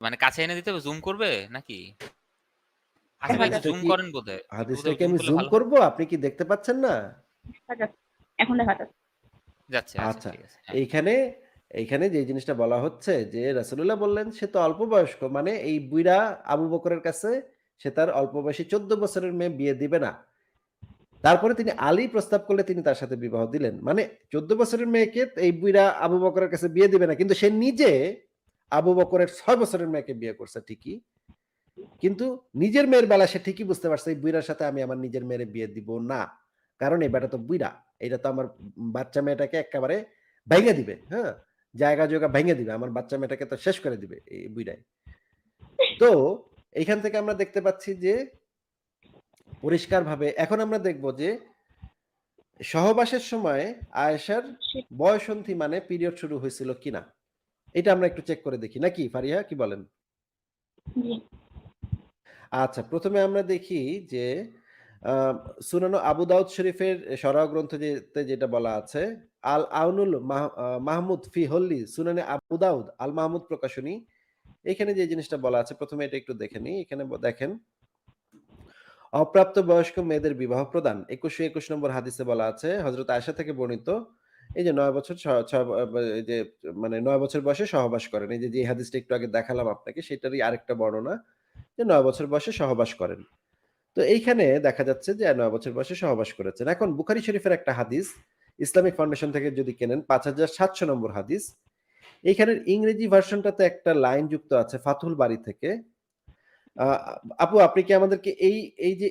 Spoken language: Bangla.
মানে কাছে এনে দিতে হবে? জুম করবে নাকি? জুম কি- করেন বোধহয়। হাদিসটা কি আমি জুম করব? আপনি কি দেখতে পাচ্ছেন না? এখন দেখা যাচ্ছে। যাচ্ছে আচ্ছা আচ্ছা ঠিক আছে হ্যাঁ। এইখানে এইখানে যে জিনিসটা বলা হচ্ছে যে রাসূলুল্লাহ বললেন সে তো অল্প বয়স্ক মানে এই বুইড়া আবু বকরের কাছে সে তার অল্প বয়সী চোদ্দ বছরের মেয়ে বিয়ে দিবে না। তারপরে তিনি আলী প্রস্তাব করলে তিনি তার সাথে বিবাহ দিলেন। মানে চোদ্দ বছরের মেয়েকে এই বুইড়া আবু বকরের কাছে বিয়ে দিবে না কিন্তু সে নিজে আবু বকরের ছয় বছরের মেয়েকে বিয়ে করছে ঠিকই, কিন্তু নিজের মেয়ের বেলা সে ঠিকই বুঝতে পারছে এই বুইড়ার সাথে আমি আমার নিজের মেয়ের বিয়ে দিব না। কারণ এই বেটা তো বুইড়া এটা তো আমার বাচ্চা মেয়েটাকে একেবারে ভেঙে দিবে হ্যাঁ? জায়গা জায়গা ভেঙে দিবে, আমার বাচ্চা মেয়েটাকে তো শেষ করে দিবে এই বুইড়াই। তো এইখান থেকে আমরা দেখতে পাচ্ছি যে পরিষ্কারভাবে এখন আমরা দেখব যে সহবাসের সময় আয়েশার বয়সন্ধি মানে পিরিয়ড শুরু হয়েছিল কিনা। এটা আমরা একটু চেক করে দেখি। নাকি ফারিহা কি বলেন? আচ্ছা প্রথমে আমরা দেখি যে সুনানো আবু দাউদ শরীফের সরাহ গ্রন্থ যেটা বলা আছে, আল আউনুল মাহমুদ ফি হল্লি সুনানে আবু দাউদ আল মাহমুদ প্রকাশনী। এখানে যে জিনিসটা বলা আছে, প্রথমে এটা একটু দেখে নিই। এখানে দেখেন অপ্রাপ্ত বয়স্ক মেয়েদের বিবাহ প্রদান, একুশে একুশ নম্বর হাদিসে বলা আছে হজরত আয়সা থেকে বর্ণিত এই যে নয় বছর যে মানে নয় বছর বয়সে সহবাস করেন। এই যে যে হাদিসটা একটু আগে দেখালাম আপনাকে, সেটারই আরেকটা বর্ণনা যে নয় বছর বয়সে সহবাস করেন। তো এইখানে দেখা যাচ্ছে যে নয় বছর বয়সে সহবাস করেছেন। এখন বুখারি শরীফের একটা হাদিস, ইসলামিক ফাউন্ডেশন থেকে যদি কেনেন, পাঁচ হাজার সাতশো নম্বর হাদিস। এইখানের ইংরেজি ভার্সনটাতে একটা লাইন যুক্ত আছে ফাতুল বাড়ি থেকে। আপু, আপনি কি আমাদেরকে এই এই যে